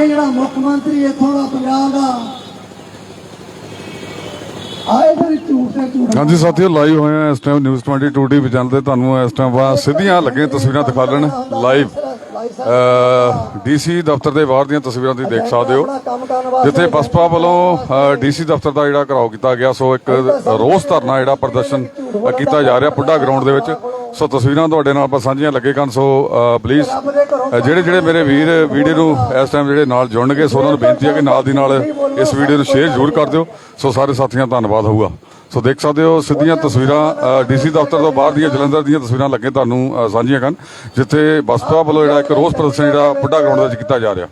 ਇਹ ਜਿਹੜਾ ਮੁੱਖ ਮੰਤਰੀ ਇੱਥੋਂ ਦਾ ਪੰਜਾਬ ਦਾ, ਆਏ ਦੇ ਝੂਠ ਤੇ ਝੂਠ। ਹਾਂਜੀ ਸਾਥੀਓ ਲਾਈਵ ਹੋਏ ਆ ਇਸ ਟਾਈਮ ਨਿਊਜ਼ 22 ਟੀਵੀ ਚੈਨਲ ਤੇ। ਤੁਹਾਨੂੰ ਇਸ ਟਾਈਮ ਬਾਅਦ ਸਿੱਧੀਆਂ ਲੱਗੀਆਂ ਤਸਵੀਰਾਂ ਦਿਖਾਲਣ ਲਾਈਵ ਡੀਸੀ ਦਫ਼ਤਰ ਦੇ ਬਾਹਰ ਦੀਆਂ ਤਸਵੀਰਾਂ ਤੁਸੀਂ ਦੇਖ ਸਕਦੇ ਹੋ। ਜਿੱਥੇ ਬਸਪਾ ਵੱਲੋਂ ਡੀਸੀ ਦਫ਼ਤਰ ਦਾ ਜਿਹੜਾ ਘਰਾਓ ਕੀਤਾ ਗਿਆ, ਸੋ ਇੱਕ ਰੋਸ ਧਰਨਾ ਜਿਹੜਾ ਪ੍ਰਦਰਸ਼ਨ ਕੀਤਾ ਜਾ ਰਿਹਾ ਪੁੱਡਾ ਗਰਾਊਂਡ ਦੇ ਵਿੱਚ। ਸੋ ਤਸਵੀਰਾਂ ਤੁਹਾਡੇ ਨਾਲ ਆਪਾਂ ਸਾਂਝੀਆਂ ਲੱਗੇ ਕਰਨ ਸੋ ਪਲੀਜ਼ ਜਿਹੜੇ ਜਿਹੜੇ ਮੇਰੇ ਵੀਰ ਵੀਡੀਓ ਨੂੰ ਇਸ ਟਾਈਮ ਜਿਹੜੇ ਨਾਲ ਜੁੜਨਗੇ ਸੋ ਉਹਨਾਂ ਨੂੰ ਬੇਨਤੀ ਹੈ ਕਿ ਨਾਲ ਦੀ ਨਾਲ ਇਸ ਵੀਡੀਓ ਨੂੰ ਸ਼ੇਅਰ ਜ਼ਰੂਰ ਕਰ ਦਿਓ। ਸੋ ਸਾਰੇ ਸਾਥੀਆਂ ਧੰਨਵਾਦ ਹੋਊਗਾ। ਸੋ ਦੇਖ ਸਕਦੇ ਹੋ ਸਿੱਧੀਆਂ ਤਸਵੀਰਾਂ ਡੀਸੀ ਦਫ਼ਤਰ ਤੋਂ ਬਾਹਰ ਦੀਆਂ ਜਲੰਧਰ ਦੀਆਂ ਤਸਵੀਰਾਂ ਲੱਗੇ ਤੁਹਾਨੂੰ ਸਾਂਝੀਆਂ ਕਰਨ ਜਿੱਥੇ ਬਸਪਾ ਵੱਲੋਂ ਜਿਹੜਾ ਇੱਕ ਰੋਸ ਪ੍ਰਦਰਸ਼ਨ ਜਿਹੜਾ ਪੁੱਡਾ ਗਰਾਊਂਡ ਦੇ ਵਿੱਚ ਕੀਤਾ ਜਾ ਰਿਹਾ।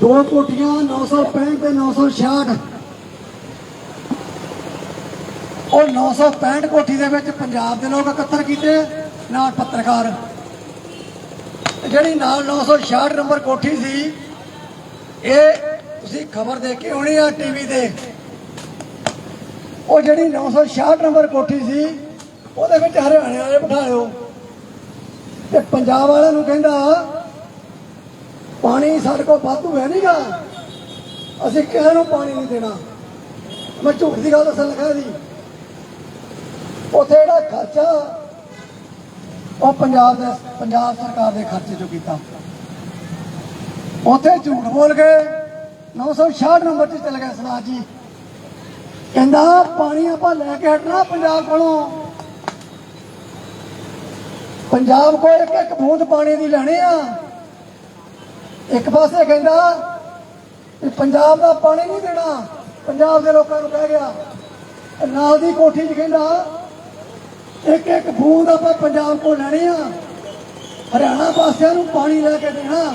ਦੋ ਕੋਟੀਆਂ 965 ਤੇ 966 ਉਹ 965 ਕੋਠੀ ਦੇ ਵਿੱਚ ਪੰਜਾਬ ਦੇ ਲੋਕ ਇਕੱਤਰ ਕੀਤੇ, ਨਾਲ ਪੱਤਰਕਾਰ। ਜਿਹੜੀ ਨਾਲ 966 ਨੰਬਰ ਕੋਠੀ ਸੀ, ਇਹ ਤੁਸੀਂ ਖਬਰ ਦੇਖ ਕੇ ਹੋਣੀ ਆ ਟੀਵੀ ਤੇ। ਉਹ ਜਿਹੜੀ 966 ਨੰਬਰ ਕੋਠੀ ਸੀ, ਉਹਦੇ ਵਿੱਚ ਹਰਿਆਣੇ ਵਾਲੇ ਬਿਠਾਇਓ। ਤੇ ਪੰਜਾਬ ਵਾਲਿਆਂ ਨੂੰ ਕਹਿੰਦਾ, ਪਾਣੀ ਸਾਡੇ ਕੋਲ ਵਾਧੂ ਹੈ ਨਹੀਂਗਾ ਅਸੀਂ ਕਿਸੇ ਨੂੰ ਪਾਣੀ ਨਹੀਂ ਦੇਣਾ। ਮੈਂ ਝੂਠ ਦੀ ਗੱਲ ਦੱਸਣ ਲੱਗਾ ਜੀ ਉੱਥੇ ਜਿਹੜਾ ਖਰਚਾ। ਉਹ ਪੰਜਾਬ ਦੇ ਪੰਜਾਬ ਸਰਕਾਰ ਦੇ ਖਰਚੇ ਚੋਂ ਕੀਤਾ। ਉੱਥੇ ਝੂਠ ਬੋਲ ਕੇ 966 ਨੰਬਰ ਤੇ ਚਲੇ ਗਏ ਸਰਾਜ ਜੀ। ਕਹਿੰਦਾ, ਪਾਣੀ ਆਪਾਂ ਲੈ ਕੇ ਹਟਣਾ ਪੰਜਾਬ ਕੋਲੋਂ। ਪੰਜਾਬ ਕੋਲ ਇੱਕ ਇੱਕ ਬੂੰਦ ਪਾਣੀ ਦੀ ਲੈਣੀ ਆ। ਇੱਕ ਪਾਸੇ ਕਹਿੰਦਾ ਵੀ ਪੰਜਾਬ ਦਾ ਪਾਣੀ ਨਹੀਂ ਦੇਣਾ। ਪੰਜਾਬ ਦੇ ਲੋਕਾਂ ਨੂੰ ਕਹਿ ਗਿਆ। ਨਾਲ ਦੀ ਕੋਠੀ 'ਚ ਕਹਿੰਦਾ ਇੱਕ ਇੱਕ ਬੂੰਦ ਆਪਾਂ ਪੰਜਾਬ ਕੋਲ ਲੈਣੀ ਆ। ਹਰਿਆਣਾ ਪਾਸਿਆਂ ਨੂੰ ਪਾਣੀ ਲੈ ਕੇ ਦੇਣਾ।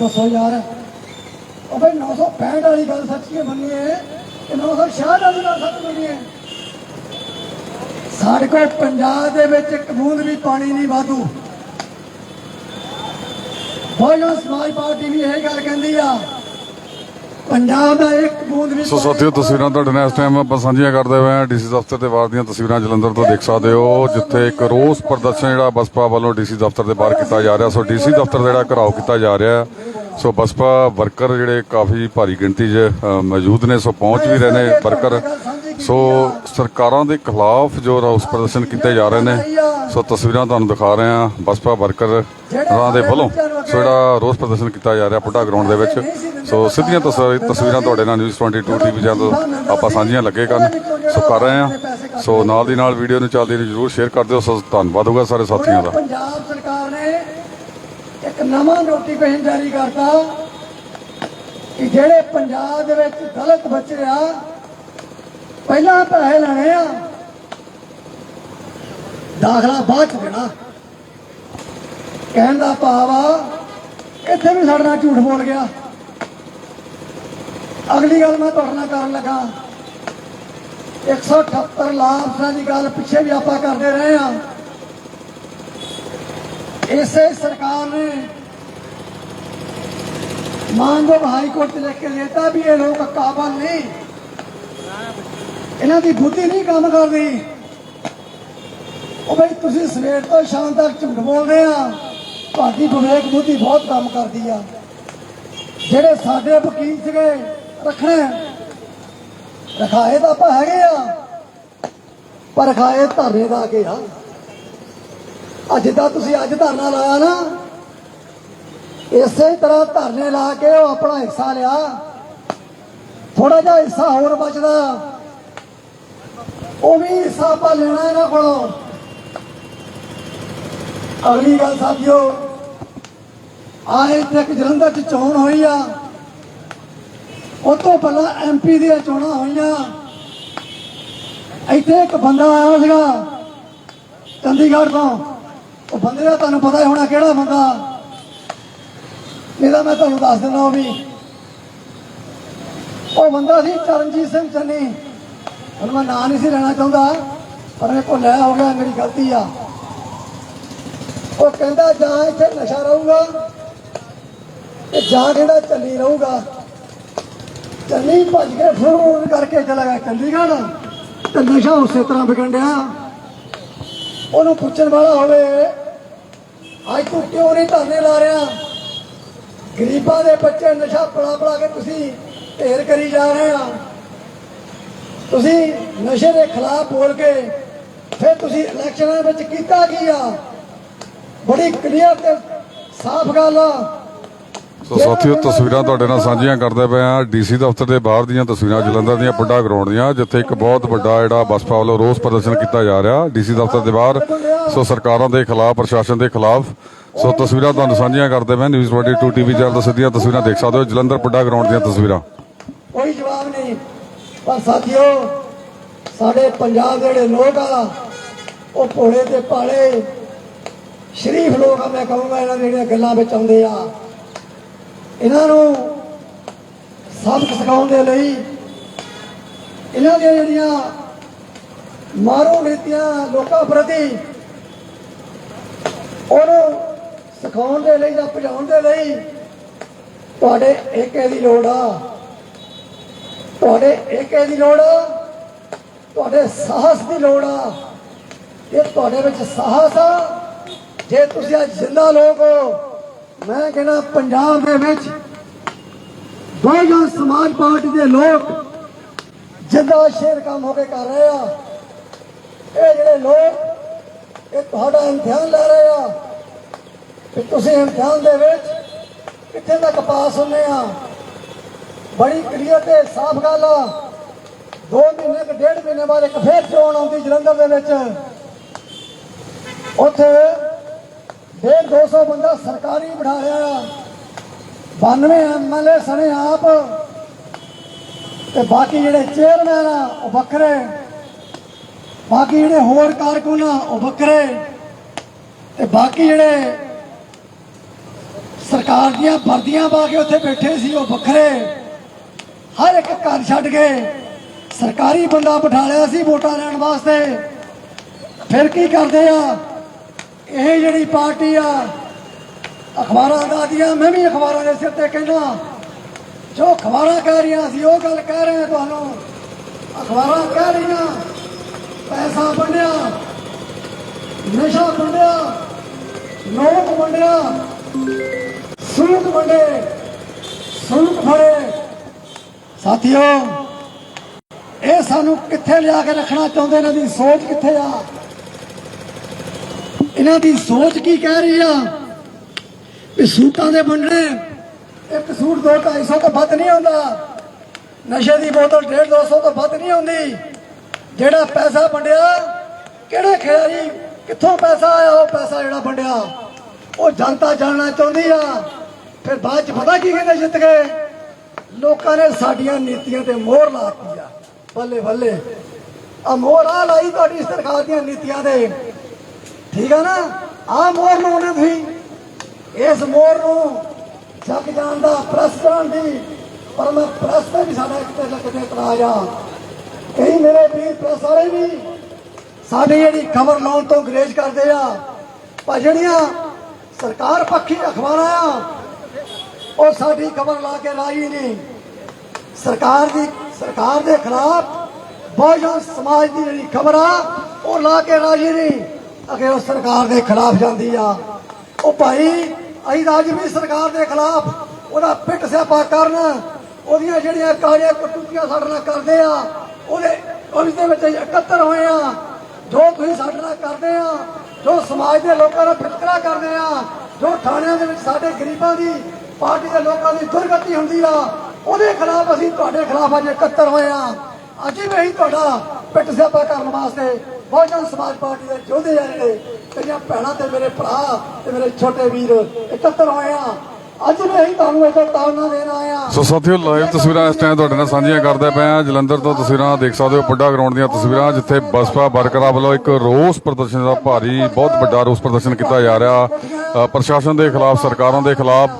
ਦੱਸੋ ਯਾਰ। ਉਹ ਬਈ 965 ਵਾਲੀ ਗੱਲ ਸੱਚੀ ਮੰਨੀਏ ਕਿ 966 ਵਾਲੀ ਗੱਲ ਸੱਚ ਮੰਨੀਏ ਸਾਡੇ ਕੋਲ ਪੰਜਾਬ ਦੇ ਵਿੱਚ ਇੱਕ ਬੂੰਦ ਵੀ ਪਾਣੀ ਨਹੀਂ ਵਾਧੂ। ਬਹੁਜਨ ਸਮਾਜ ਪਾਰਟੀ ਵੀ ਇਹ ਗੱਲ ਕਹਿੰਦੀ ਆ। ਪੰਜਾਬ ਦਾ ਇੱਕ ਬੂੰਦ ਵੀ ਸੋ ਸਾਥੀਓ ਤਸਵੀਰਾਂ ਤੁਹਾਡੇ ਨਾਲ ਇਸ ਟਾਈਮ ਆਪਾਂ ਸਾਂਝੀਆਂ ਕਰਦੇ ਹੋਏ ਹਾਂ ਡੀਸੀ ਦਫ਼ਤਰ ਦੇ ਬਾਹਰ ਦੀਆਂ ਤਸਵੀਰਾਂ ਜਲੰਧਰ ਤੋਂ ਦੇਖ ਸਕਦੇ ਹੋ ਜਿੱਥੇ ਇੱਕ ਰੋਸ ਪ੍ਰਦਰਸ਼ਨ ਜਿਹੜਾ ਬਸਪਾ ਵੱਲੋਂ ਡੀਸੀ ਦਫ਼ਤਰ ਦੇ ਬਾਹਰ ਕੀਤਾ ਜਾ ਰਿਹਾ। ਸੋ ਡੀਸੀ ਦਫ਼ਤਰ ਜਿਹੜਾ ਘਰਾਓ ਕੀਤਾ ਜਾ ਰਿਹਾ। ਸੋ ਬਸਪਾ ਵਰਕਰ ਜਿਹੜੇ ਕਾਫੀ ਭਾਰੀ ਗਿਣਤੀ 'ਚ ਮੌਜੂਦ ਨੇ ਸੋ ਪਹੁੰਚ ਵੀ ਰਹੇ ਨੇ ਵਰਕਰ। ਸੋ ਸਰਕਾਰਾਂ ਦੇ ਖਿਲਾਫ ਜੋ ਰੋਸ ਪ੍ਰਦਰਸ਼ਨ ਕੀਤੇ ਜਾ ਰਹੇ ਨੇ, ਸੋ ਤਸਵੀਰਾਂ ਤੁਹਾਨੂੰ ਦਿਖਾ ਰਹੇ ਹਾਂ ਬਸਪਾ ਵਰਕਰ ਰਾਂ ਦੇ ਵੱਲੋਂ। ਸੋ ਜਿਹੜਾ ਰੋਸ ਪ੍ਰਦਰਸ਼ਨ ਕੀਤਾ ਜਾ ਰਿਹਾ ਪੁੱਡਾ ਗਰਾਊਂਡ ਦੇ ਵਿੱਚ, ਸੋ ਸਿੱਧੀਆਂ ਤਸਵੀ- ਤਸਵੀਰਾਂ ਤੁਹਾਡੇ ਨਾਲ ਨਿਊਜ਼ 22 ਟੀਵੀ ਜਦੋਂ ਆਪਾਂ ਸਾਂਝੀਆਂ ਲੱਗੇ ਕਰਨ ਸੋ ਕਰ ਰਹੇ ਹਾਂ। ਸੋ ਨਾਲ ਦੀ ਨਾਲ ਵੀਡੀਓ ਨੂੰ ਚੱਲਦੀ ਨੂੰ ਜਰੂਰ ਸ਼ੇਅਰ ਕਰ ਦਿਓ। ਸੋ ਧੰਨਵਾਦ ਹੋਗਾ ਸਾਰੇ ਸਾਥੀਆਂ ਦਾ। ਪੰਜਾਬ ਸਰਕਾਰ ਨੇ ਇੱਕ ਨਵਾਂ ਨੋਟੀਫਿਕੇਸ਼ਨ ਜਾਰੀ ਕਰਤਾ ਕਿ ਜਿਹੜੇ ਪੰਜਾਬ ਦੇ ਵਿੱਚ ਗਲਤ ਬੱਚੇ ਆ ਪਹਿਲਾਂ ਪੈਸੇ ਲੈਣੇ ਆ। ਦਾਖਲਾ ਬਾਅਦ ਚ ਦੇਣਾ। ਕਹਿਣ ਦਾ ਭਾਵ ਇੱਥੇ ਵੀ ਸਾਡੇ ਨਾਲ ਝੂਠ ਬੋਲ ਗਿਆ। ਅਗਲੀ ਗੱਲ ਮੈਂ ਤੁਹਾਡੇ ਨਾਲ ਕਰਨ ਲੱਗਾ। 178 ਲਾਭਾਂ ਦੀ ਗੱਲ ਪਿੱਛੇ ਵੀ ਆਪਾਂ ਕਰਦੇ ਰਹੇ ਆ। ਇਸੇ ਸਰਕਾਰ ਨੇ ਮਾਨਯੋਗ ਹਾਈ ਕੋਰਟ 'ਚ ਲਿਖ ਕੇ ਦੇਤਾ ਵੀ ਇਹ ਲੋਕ ਕਾਬਲ ਨਹੀਂ। ਇਹਨਾਂ ਦੀ ਬੁੱਧੀ ਨਹੀਂ ਕੰਮ ਕਰਦੀ ਉਹ ਬਈ ਤੁਸੀਂ ਸਵੇਰ ਤੋਂ ਸ਼ਾਮ ਤੱਕ ਝੂਠ ਬੋਲਦੇ ਆ। ਤੁਹਾਡੀ ਵਿਵੇਕ ਬੁੱਧੀ ਬਹੁਤ ਕੰਮ ਕਰਦੀ ਆ। ਜਿਹੜੇ ਸਾਡੇ ਵਕੀਲ ਸੀਗੇ, ਰੱਖਣੇ। ਰਖਾਏ ਤਾਂ ਆਪਾਂ ਹੈਗੇ ਆ। ਪਰ ਰਖਾਏ ਧਰਨੇ ਦਾ ਕੇ ਆ? ਅੱਜ ਦਾ ਤੁਸੀਂ ਅੱਜ ਧਰਨਾ ਲਾਇਆ ਨਾ, ਇਸੇ ਤਰ੍ਹਾਂ ਧਰਨੇ ਲਾ ਕੇ ਉਹ ਆਪਣਾ ਹਿੱਸਾ ਲਿਆ। ਥੋੜਾ ਜਿਹਾ ਹਿੱਸਾ ਹੋਰ ਬਚਦਾ। ਉਹ ਵੀ ਹਿੱਸਾ ਆਪਾਂ ਲੈਣਾ ਇਹਨਾਂ ਕੋਲੋਂ। ਅਗਲੀ ਗੱਲ ਸਾਥੀਓ, ਆਏ ਤੱਕ ਜਲੰਧਰ ਚ ਚੋਣ ਹੋਈ ਆ। ਉਹ ਤੋਂ ਪਹਿਲਾਂ ਐਮਪੀ ਦੀਆਂ ਚੋਣਾਂ ਹੋਈਆਂ। ਇੱਥੇ ਇੱਕ ਬੰਦਾ ਆਇਆ ਸੀਗਾ, ਚੰਡੀਗੜ੍ਹ ਤੋਂ। ਉਹ ਬੰਦੇ ਦਾ ਤੁਹਾਨੂੰ ਪਤਾ ਹੀ ਹੋਣਾ ਕਿਹੜਾ ਬੰਦਾ। ਇਹਦਾ ਮੈਂ ਤੁਹਾਨੂੰ ਦੱਸ ਦਿੰਦਾ ਉਹ ਵੀ। ਉਹ ਬੰਦਾ ਸੀ ਚਰਨਜੀਤ ਸਿੰਘ ਚੰਨੀ। ਹੁਣ ਮੈਂ ਨਾਂ ਨਹੀਂ ਸੀ ਲੈਣਾ ਚਾਹੁੰਦਾ, ਪਰ ਇਹ ਕੋਲ ਲੈ ਹੋ ਗਿਆ ਮੇਰੀ ਗਲਤੀ ਆ। ਉਹ ਕਹਿੰਦਾ, ਜਾਂ ਇੱਥੇ ਨਸ਼ਾ ਰਹੂਗਾ ਤੇ ਜਾਂ ਜਿਹੜਾ ਚੱਲੀ ਰਹੂਗਾ। ਚੱਲੀ ਭੱਜ ਕੇ ਫੁਰ ਕਰਕੇ ਚਲਾ ਗਿਆ ਚੰਡੀਗੜ੍ਹ ਤੇ ਨਸ਼ਾ ਉਸੇ ਤਰ੍ਹਾਂ ਵਿਕਣ ਡਿਆ। ਉਹਨੂੰ ਪੁੱਛਣ ਵਾਲਾ ਹੋਵੇ, ਅੱਜ ਤੂੰ ਕਿਉਂ ਨਹੀਂ ਧਰਨੇ ਲਾ ਰਿਹਾ? ਗਰੀਬਾਂ ਦੇ ਬੱਚੇ ਨਸ਼ਾ ਪੜਾ ਪੜਾ ਕੇ ਤੁਸੀਂ ਢੇਰ ਕਰੀ ਜਾ ਰਹੇ ਆ। ਤੁਸੀਂ ਨਸ਼ੇ ਦੇ ਖਿਲਾਫ ਬੋਲ ਕੇ ਫਿਰ ਤੁਸੀਂ ਇਲੈਕਸ਼ਨਾਂ ਵਿੱਚ ਕੀਤਾ ਕੀ ਆ? ਬੜੀ ਕਲੀਅਰ ਤੇ ਸਾਫ਼ ਗੱਲ ਆ। ਸੋ ਸਾਥੀਓ ਤਸਵੀਰਾਂ ਤੁਹਾਡੇ ਨਾਲ ਸਾਂਝੀਆਂ ਕਰਦੇ ਪਏ ਆ ਡੀਸੀ ਦਫ਼ਤਰ ਦੇ ਬਾਹਰ ਦੀਆਂ ਤਸਵੀਰਾਂ ਜਲੰਧਰ ਦੀਆਂ ਵੱਡਾ ਗਰਾਊਂਡ ਦੀਆਂ ਜਿੱਥੇ ਇੱਕ ਬਹੁਤ ਵੱਡਾ ਜਿਹੜਾ ਬਸਪਾ ਵੱਲੋਂ ਰੋਸ ਪ੍ਰਦਰਸ਼ਨ ਕੀਤਾ ਜਾ ਰਿਹਾ ਡੀਸੀ ਦਫ਼ਤਰ ਦੇ ਬਾਹਰ। ਸੋ ਸਰਕਾਰਾਂ ਦੇ ਖਿਲਾਫ ਪ੍ਰਸ਼ਾਸਨ ਦੇ ਖਿਲਾਫ। ਸੋ ਤਸਵੀਰਾਂ ਤੁਹਾਨੂੰ ਸਾਂਝੀਆਂ ਕਰਦੇ ਪਏ ਨਿਊਜ਼ 22 ਟੀਵੀ ਚੈਨਲ ਤੋਂ ਸਿੱਧੀਆਂ ਤਸਵੀਰਾਂ ਦੇਖ ਸਕਦੇ ਹੋ। ਜਲੰਧਰ ਵੱਡਾ ਗਰਾਊਂਡ ਦੀਆਂ ਤਸਵੀਰਾਂ। ਕੋਈ ਜਵਾਬ ਨਹੀਂ ਪਰ ਸਾਥੀਓ, ਸਾਡੇ ਪੰਜਾਬ ਦੇ ਜਿਹੜੇ ਲੋਕ ਆ, ਉਹ ਭੋਲੇ ਤੇ ਭਾਲੇ, ਸ਼ਰੀਫ ਲੋਕ ਆ, ਮੈਂ ਕਹੂੰਗਾ ਇਹਨਾਂ ਦੀਆਂ ਜਿਹੜੀਆਂ ਗੱਲਾਂ ਵਿੱਚ ਆਉਂਦੇ ਆ। ਇਹਨਾਂ ਨੂੰ ਸਬਕ ਸਿਖਾਉਣ ਦੇ ਲਈ ਇਹਨਾਂ ਦੀਆਂ ਜਿਹੜੀਆਂ ਮਾਰੂ ਨੀਤੀਆਂ ਲੋਕਾਂ ਪ੍ਰਤੀ ਉਹਨੂੰ ਸਿਖਾਉਣ ਦੇ ਲਈ ਜਾਂ ਭਜਾਉਣ ਦੇ ਲਈ ਤੁਹਾਡੇ ਏਕੇ ਦੀ ਲੋੜ ਆ। ਤੁਹਾਡੇ ਏਕੇ ਦੀ ਲੋੜ ਆ, ਤੁਹਾਡੇ ਸਾਹਸ ਦੀ ਲੋੜ ਆ। ਇਹ ਤੁਹਾਡੇ ਵਿੱਚ ਸਾਹਸ ਆ। ਜੇ ਤੁਸੀਂ ਅੱਜ ਜ਼ਿੰਦਾ ਲੋਕ ਹੋ, ਮੈਂ ਕਹਿੰਦਾ ਪੰਜਾਬ ਦੇ ਵਿੱਚ ਬਹੁਜਨ ਸਮਾਜ ਪਾਰਟੀ ਦੇ ਲੋਕ ਜਿੰਦਾ ਸ਼ੇਰ ਕੰਮ ਹੋ ਕੇ ਕਰ ਰਹੇ ਆ। ਇਹ ਜਿਹੜੇ ਲੋਕ, ਇਹ ਤੁਹਾਡਾ ਇਮਤਿਹਾਨ ਲੈ ਰਹੇ ਆ। ਕਿ ਤੁਸੀਂ ਇਮਤਿਹਾਨ ਦੇ ਵਿੱਚ ਕਿੱਥੇ ਤੱਕ ਪਾਸ ਹੁੰਦੇ ਆ? ਬੜੀ ਕਲੀਅਰ ਤੇ ਸਾਫ਼ ਗੱਲ ਆ। ਦੋ ਮਹੀਨੇ ਕਿ ਡੇਢ ਮਹੀਨੇ ਬਾਅਦ ਇੱਕ ਫੇਰ ਚੋਣ ਆਉਂਦੀ ਜਲੰਧਰ ਦੇ ਵਿੱਚ। ਉੱਥੇ ਡੇਢ 200 ਬੰਦਾ ਸਰਕਾਰੀ ਬਿਠਾਇਆ ਲਿਆ ਆ। 92 ਐਮਐਲਏ ਸਣੇ ਆਪ। ਤੇ ਬਾਕੀ ਜਿਹੜੇ ਚੇਅਰਮੈਨ ਆ, ਉਹ ਵੱਖਰੇ। ਬਾਕੀ ਜਿਹੜੇ ਹੋਰ ਕਾਰਕੁਨ ਆ, ਉਹ ਵੱਖਰੇ। ਤੇ ਬਾਕੀ ਜਿਹੜੇ ਸਰਕਾਰ ਦੀਆਂ ਵਰਦੀਆਂ ਪਾ ਕੇ ਉੱਥੇ ਬੈਠੇ ਸੀ, ਉਹ ਵੱਖਰੇ। ਹਰ ਇੱਕ ਘਰ ਛੱਡ ਕੇ ਸਰਕਾਰੀ ਬੰਦਾ ਬਿਠਾ ਲਿਆ ਸੀ ਵੋਟਾਂ ਲੈਣ ਵਾਸਤੇ। ਫਿਰ ਕੀ ਕਰਦੇ ਆ? ਇਹ ਜਿਹੜੀ ਪਾਰਟੀ ਆ, ਅਖਬਾਰਾਂ ਦਾ ਦੀਆਂ ਮੈਂ ਵੀ ਅਖਬਾਰਾਂ ਦੇ ਸਿਰ ਤੇ ਕਹਿੰਦਾ, ਜੋ ਅਖਬਾਰਾਂ ਕਹਿ ਰਹੀਆਂ ਸੀ, ਉਹ ਗੱਲ ਕਹਿ ਰਹੇ ਹਾਂ ਤੁਹਾਨੂੰ। ਅਖਬਾਰਾਂ ਕਹਿ ਰਹੀਆਂ, ਪੈਸਾ ਵੰਡਿਆ, ਨਸ਼ਾ ਵੰਡਿਆ ਨੋਟ ਵੰਡਿਆ ਸੂਟ ਵੰਡੇ ਸੂਟ ਫੜੇ। ਸਾਥੀਓ, ਇਹ ਸਾਨੂੰ ਕਿੱਥੇ ਲਿਆ ਕੇ ਰੱਖਣਾ ਚਾਹੁੰਦੇ ਇਹਨਾਂ ਦੀ ਸੋਚ ਕਿੱਥੇ ਆ? ਇਹਨਾਂ ਦੀ ਸੋਚ ਕੀ ਕਹਿ ਰਹੀ ਆ? ਵੀ ਸੂਟਾਂ ਦੇ ਵੰਡਣੇ ਇੱਕ ਸੂਟ ਦੋ 250 ਤੋਂ ਵੱਧ ਨਹੀਂ ਹੁੰਦਾ ਨਸ਼ੇ ਦੀ ਬੋਤਲ 150 200 ਤੋਂ ਵੱਧ ਨਹੀਂ ਹੁੰਦੀ ਜਿਹੜਾ ਪੈਸਾ ਵੰਡਿਆ, ਕਿਹੜੇ ਖਿਆਰੀ ਕਿੱਥੋਂ ਪੈਸਾ ਆਇਆ, ਉਹ ਪੈਸਾ ਜਿਹੜਾ ਵੰਡਿਆ? ਉਹ ਜਨਤਾ ਜਾਣਨਾ ਚਾਹੁੰਦੀ ਆ। ਫਿਰ ਬਾਅਦ ਚ ਪਤਾ ਕੀ ਕਹਿੰਦੇ ਜਿੱਤ ਗਏ? ਲੋਕਾਂ ਨੇ ਸਾਡੀਆਂ ਨੀਤੀਆਂ ਤੇ ਮੋਹਰ ਲਾਤੀ ਆ। ਬੱਲੇ ਬੱਲੇ। ਆ ਮੋਹਰ ਆ ਲਾਈ ਤੁਹਾਡੀ ਸਰਕਾਰ ਦੀਆਂ ਨੀਤੀਆਂ ਦੇ ਠੀਕ ਆ ਨਾ? ਆ ਮੋਹਰ ਨੂੰ ਉਹਨੇ ਤੁਸੀਂ ਇਸ ਮੋਹਰ ਨੂੰ ਜਗ ਜਾਣ ਦਾ ਪ੍ਰੈਸ ਦੀ ਪਰ ਮੈਂ ਪ੍ਰੈਸ ਤੇ ਵੀ ਸਾਡਾ ਇੱਕ ਤੇ ਕਿਤੇ ਇਤਰਾਜ਼ ਆ। ਕਈ ਮੇਰੇ ਵੀਰ ਪ੍ਰੈਸ ਵਾਲੇ ਵੀ ਸਾਡੀ ਜਿਹੜੀ ਖਬਰ ਲਾਉਣ ਤੋਂ ਗਰੇਜ ਕਰਦੇ ਆ। ਪਰ ਸਰਕਾਰ ਪੱਖੀ ਅਖਬਾਰਾਂ ਆ ਉਹ ਸਾਡੀ ਖਬਰ ਲਾ ਕੇ ਰਾਜੀ ਨਹੀਂ। ਸਰਕਾਰ ਦੀ ਸਰਕਾਰ ਦੇ ਖਿਲਾਫ ਬਹੁਜਨ ਸਮਾਜ ਦੀ ਜਿਹੜੀ ਖਬਰ ਆ, ਉਹ ਲਾ ਕੇ ਰਾਜੀ ਨਹੀਂ। ਅਗੇ ਉਹ ਸਰਕਾਰ ਦੇ ਖਿਲਾਫ ਜਾਂਦੀ ਆ, ਉਹ ਭਾਈ ਅਸੀਂ ਤਾਂ ਅੱਜ ਵੀ ਸਰਕਾਰ ਦੇ ਖਿਲਾਫ ਉਹਦਾ ਪਿੱਟ ਸਿਆਪਾ ਕਰਨ, ਉਹਦੀਆਂ ਜਿਹੜੀਆਂ ਕਾਲੀਆਂ ਕਟੂਤੀਆਂ ਸਾਡੇ ਨਾਲ ਕਰਦੇ ਆ, ਉਹਦੇ ਉਸ ਦੇ ਵਿੱਚ ਅਸੀਂ ਇਕੱਤਰ ਹੋਏ ਆ। ਜੋ ਤੁਸੀਂ ਸਾਡੇ ਨਾਲ ਕਰਦੇ ਆ, ਜੋ ਸਮਾਜ ਦੇ ਲੋਕਾਂ ਦਾ ਵਿਤਕਰਾ ਕਰਦੇ ਆ, ਜੋ ਥਾਣਿਆਂ ਦੇ ਵਿੱਚ ਸਾਡੇ ਗਰੀਬਾਂ ਦੀ ਪਾਰਟੀ ਦੇ ਲੋਕਾਂ ਦੀ ਦੁਰਗਤੀ ਹੁੰਦੀ ਆ ਉਹਦੇ ਖਿਲਾਫ ਅਸੀਂ ਤੁਹਾਡੇ ਖਿਲਾਫ ਅੱਜ ਇਕੱਤਰ ਹੋਏ ਆ। ਅੱਜ ਵੀ ਅਸੀਂ ਤੁਹਾਡਾ ਪਿੱਟ ਸਿਆਪਾ ਕਰਨ ਵਾਸਤੇ ਬਹੁਜਨ ਸਮਾਜ ਪਾਰਟੀ ਦੇ ਯੋਧੇ ਆ ਜਿਹੜੇ ਤੇਰੀਆਂ ਭੈਣਾਂ ਤੇ ਮੇਰੇ ਭਰਾ ਤੇ ਮੇਰੇ ਛੋਟੇ ਵੀਰ ਇਕੱਤਰ ਹੋਏ ਆ। ਅੱਜ ਵੀ ਅਸੀਂ ਤੁਹਾਨੂੰ ਇਹ ਤਾਵਨਾ ਦੇਣ ਆਏ ਆ। ਸੋ ਸਾਥੀਓ ਲਾਈਵ ਤਸਵੀਰਾਂ ਇਸ ਟਾਈਮ ਤੁਹਾਡੇ ਨਾਲ ਸਾਂਝੀਆਂ ਕਰਦੇ ਪਏ ਆ। ਜਲੰਧਰ ਤੋਂ ਤਸਵੀਰਾਂ ਦੇਖ ਸਕਦੇ ਹੋ ਵੱਡਾ ਗਰਾਊਂਡ ਦੀਆਂ ਤਸਵੀਰਾਂ ਜਿੱਥੇ ਬਸਪਾ ਵਰਕਰਾਂ ਵੱਲੋਂ ਇੱਕ ਰੋਸ ਪ੍ਰਦਰਸ਼ਨ ਦਾ ਭਾਰੀ ਬਹੁਤ ਵੱਡਾ ਰੋਸ ਪ੍ਰਦਰਸ਼ਨ ਕੀਤਾ ਜਾ ਰਿਹਾ। ਪ੍ਰਸ਼ਾਸਨ ਦੇ ਖਿਲਾਫ ਸਰਕਾਰਾਂ ਦੇ ਖਿਲਾਫ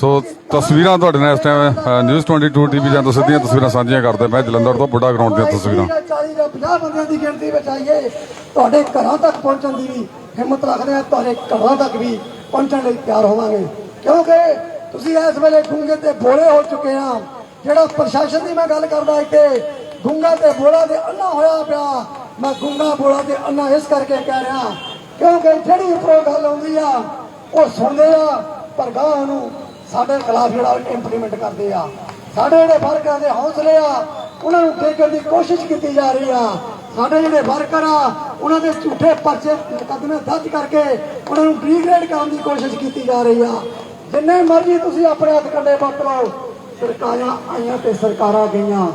ਸੋ ਤਸਵੀਰਾਂ ਤੁਹਾਡੇ ਨਾਲ ਇਸ ਟਾਈਮ ਨਿਊਜ਼ 22 ਟੀਵੀ ਜਾਂ ਤੋਂ ਸਿੱਧੀਆਂ ਤਸਵੀਰਾਂ ਸਾਂਝੀਆਂ ਕਰਦੇ ਪਏ ਜਲੰਧਰ ਤੋਂ ਵੱਡਾ ਗਰਾਊਂਡ ਦੀਆਂ ਤਸਵੀਰਾਂ। 40 ਜਾਂ 50 ਬੰਦਿਆਂ ਦੀ ਗਿਣਤੀ ਵਿੱਚ ਆਈਏ, ਤੁਹਾਡੇ ਘਰਾਂ ਤੱਕ ਪਹੁੰਚਣ ਦੀ ਵੀ ਹਿੰਮਤ ਰੱਖਦੇ ਆ ਤੁਹਾਡੇ ਘਰਾਂ ਤੱਕ ਵੀ ਪਹੁੰਚਣ ਲਈ ਤਿਆਰ ਹੋਵਾਂਗੇ। ਕਿਉਂਕਿ ਤੁਸੀਂ ਇਸ ਵੇਲੇ ਗੁੰਗੇ ਤੇ ਬੋਲੇ ਹੋ ਚੁੱਕੇ ਆ ਜਿਹੜਾ ਪ੍ਰਸ਼ਾਸਨ ਦੀ ਮੈਂ ਗੱਲ ਕਰਦਾ ਇੱਥੇ, ਗੁੰਗਾ ਤੇ ਬੋਲਾ ਦੇ ਅੰਨਾ ਹੋਇਆ ਪਿਆ। ਮੈਂ ਗੁੰਗਾ ਬੋਲਾ ਤੇ ਅੰਨਾ ਇਸ ਕਰਕੇ ਕਹਿ ਰਿਹਾ, ਕਿਉਂਕਿ ਜਿਹੜੀ ਉਪਰੋਂ ਗੱਲ ਆਉਂਦੀ ਆ, ਉਹ ਸੁਣਦੇ ਆ, ਪਰ ਗਾਹ ਨੂੰ ਸਾਡੇ ਖਿਲਾਫ ਜਿਹੜਾ ਇੰਪਲੀਮੈਂਟ ਕਰਦੇ ਆ। ਸਾਡੇ ਜਿਹੜੇ ਵਰਕਰਾਂ ਦੇ ਹੌਸਲੇ ਆ, ਉਹਨਾਂ ਨੂੰ ਡੇਗਣ ਦੀ ਕੋਸ਼ਿਸ਼ ਕੀਤੀ ਜਾ ਰਹੀ ਆ। ਸਾਡੇ ਜਿਹੜੇ ਵਰਕਰ ਆ, ਉਹਨਾਂ ਦੇ ਝੂਠੇ ਪਰਚੇ ਮੁਕੱਦਮੇ ਦਰਜ ਕਰਕੇ ਉਹਨਾਂ ਨੂੰ ਡੀਗ੍ਰੇਡ ਕਰਨ ਦੀ ਕੋਸ਼ਿਸ਼ ਕੀਤੀ ਜਾ ਰਹੀ ਆ। ਜਿੰਨੇ ਮਰਜ਼ੀ ਤੁਸੀਂ ਆਪਣੇ ਹੱਥ ਕੰਡੇ ਵਰਤ ਲਓ, ਸਰਕਾਰਾਂ ਆਈਆਂ ਤੇ ਸਰਕਾਰਾਂ ਗਈਆਂ।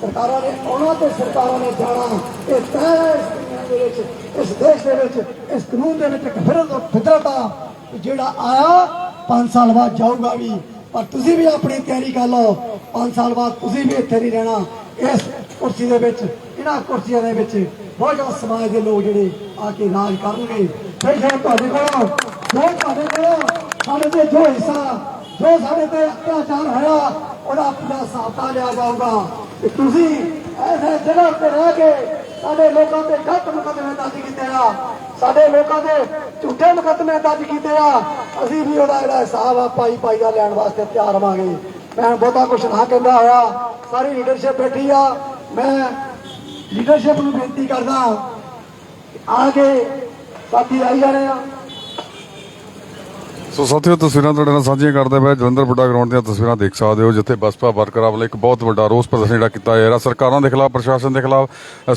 ਸਰਕਾਰਾਂ ਨੇ ਆਉਣਾ ਤੇ ਸਰਕਾਰਾਂ ਨੇ ਜਾਣਾ। ਇਹ ਤੈਅ ਹੈ ਇਸ ਦੁਨੀਆ ਦੇ ਵਿੱਚ, ਇਸ ਦੇਸ਼ ਦੇ ਵਿੱਚ, ਇਸ ਕਾਨੂੰਨ ਦੇ ਵਿੱਚ ਇੱਕ ਫਿਰਤ ਫਿਤਰਤ ਆ ਜਿਹੜਾ ਆਇਆ 5 ਸਾਲ ਬਾਅਦ ਜਾਊਗਾ ਵੀ, ਪਰ ਤੁਸੀਂ ਵੀ ਆਪਣੀ ਤਿਆਰੀ ਕਰ ਲਓ। 5 ਸਾਲ ਬਾਅਦ ਤੁਸੀਂ ਵੀ ਇੱਥੇ ਨਹੀਂ ਰਹਿਣਾ। ਇਸ ਕੁਰਸੀ ਦੇ ਵਿੱਚ, ਇਹਨਾਂ ਕੁਰਸੀਆਂ ਦੇ ਵਿੱਚ ਬਹੁਤ ਜ਼ਿਆਦਾ ਸਮਾਜ ਦੇ ਲੋਕ ਜਿਹੜੇ ਆ ਕੇ ਰਾਜ ਕਰਨਗੇ। ਫਿਰ ਜੇ ਤੁਹਾਡੇ ਕੋਲੋਂ, ਜੋ ਤੁਹਾਡੇ ਕੋਲੋਂ ਸਾਡੇ ਤੇ ਜੋ ਹਿੱਸਾ, ਜੋ ਸਾਡੇ ਤੇ ਅਤਿਆਚਾਰ ਹੋਇਆ, ਉਹਦਾ ਪੂਰਾ ਸਾਫਤਾ ਲਿਆ ਜਾਊਗਾ। ਕਿ ਤੁਸੀਂ ਐਸੇ ਜਗ੍ਹਾ ਤੇ ਰਹਿ ਕੇ ਸਾਡੇ ਲੋਕਾਂ ਤੇ ਗਲਤ ਮੁਕੱਦਮੇ ਦਰਜ ਕੀਤੇ ਆ। ਸਾਡੇ ਲੋਕਾਂ ਦੇ ਝੂਠੇ ਮੁਕੱਦਮੇ ਦਰਜ ਕੀਤੇ ਆ। ਅਸੀਂ ਵੀ ਉਹਦਾ ਜਿਹੜਾ ਹਿਸਾਬ ਆ ਪਾਈ ਪਾਈ ਦਾ ਲੈਣ ਵਾਸਤੇ ਤਿਆਰ ਰਵਾਂਗੇ ਮੈਂ ਬਹੁਤਾ ਕੁਛ ਨਾ ਕਹਿੰਦਾ ਹੋਇਆ। ਸਾਰੀ ਲੀਡਰਸ਼ਿਪ ਬੈਠੀ ਆ। ਮੈਂ ਲੀਡਰਸ਼ਿਪ ਨੂੰ ਬੇਨਤੀ ਕਰਦਾ ਆ ਕੇ ਸਾਥੀ ਆਈ ਜਾਣੇ ਆ। ਸੋ ਸਾਥੀਓ, ਤਸਵੀਰਾਂ ਤੁਹਾਡੇ ਨਾਲ ਸਾਂਝੀਆਂ ਕਰਦੇ ਪਏ ਜਲੰਧਰ ਬੁੱਢਾ ਗਰਾਊਂਡ ਦੀਆਂ ਤਸਵੀਰਾਂ ਦੇਖ ਸਕਦੇ ਹੋ, ਜਿੱਥੇ ਬਸਪਾ ਵਰਕਰਾਂ ਵੱਲੋਂ ਇੱਕ ਬਹੁਤ ਵੱਡਾ ਰੋਸ ਪ੍ਰਦਰਸ਼ਨ ਜਿਹੜਾ ਕੀਤਾ ਜਾ ਰਿਹਾ। ਸਰਕਾਰਾਂ ਦੇ ਖਿਲਾਫ, ਪ੍ਰਸ਼ਾਸਨ ਦੇ ਖਿਲਾਫ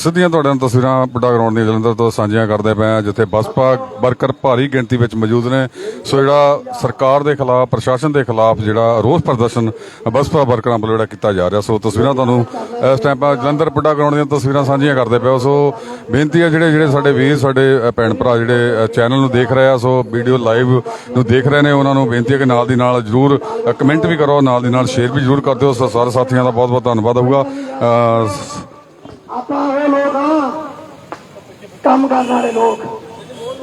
ਸਿੱਧੀਆਂ ਤੁਹਾਡੇ ਨਾਲ ਤਸਵੀਰਾਂ ਬੁੱਢਾ ਗਰਾਊਂਡ ਦੀਆਂ ਜਲੰਧਰ ਤੋਂ ਸਾਂਝੀਆਂ ਕਰਦੇ ਪਏ ਹਾਂ, ਜਿੱਥੇ ਬਸਪਾ ਵਰਕਰ ਭਾਰੀ ਗਿਣਤੀ ਵਿੱਚ ਮੌਜੂਦ ਨੇ। ਸੋ ਜਿਹੜਾ ਸਰਕਾਰ ਦੇ ਖਿਲਾਫ, ਪ੍ਰਸ਼ਾਸਨ ਦੇ ਖਿਲਾਫ ਜਿਹੜਾ ਰੋਸ ਪ੍ਰਦਰਸ਼ਨ ਬਸਪਾ ਵਰਕਰਾਂ ਵੱਲੋਂ ਜਿਹੜਾ ਕੀਤਾ ਜਾ ਰਿਹਾ। ਸੋ ਤਸਵੀਰਾਂ ਤੁਹਾਨੂੰ ਇਸ ਟਾਈਮ ਆ ਜਲੰਧਰ ਬੁੱਢਾ ਗਰਾਊਂਡ ਦੀਆਂ ਤਸਵੀਰਾਂ ਸਾਂਝੀਆਂ ਕਰਦੇ ਪਏ ਸੋ ਬੇਨਤੀ ਹੈ ਜਿਹੜੇ ਜਿਹੜੇ ਸਾਡੇ ਵੀਰ, ਸਾਡੇ ਭੈਣ ਭਰਾ ਜਿਹੜੇ ਚੈਨਲ ਨੂੰ ਦੇਖ ਰਹੇ ਆ, ਸੋ ਵੀਡੀਓ ਲਾਈਵ ਨੂੰ ਦੇਖ ਰਹੇ ਨੇ, ਉਹਨਾਂ ਨੂੰ ਬੇਨਤੀ ਹੈ ਕਿ ਨਾਲ ਦੀ ਨਾਲ ਜਰੂਰ ਕਮੈਂਟ ਵੀ ਕਰੋ, ਨਾਲ ਦੀ ਨਾਲ ਸ਼ੇਅਰ ਵੀ ਜਰੂਰ ਕਰ ਦਿਓ। ਸਾਰੇ ਸਾਥੀਆਂ ਦਾ ਬਹੁਤ ਬਹੁਤ ਧੰਨਵਾਦ ਹੋਊਗਾ। ਆਪਾਂ ਉਹ ਲੋਕ ਆ, ਕੰਮ ਕਰਨ ਵਾਲੇ ਲੋਕ।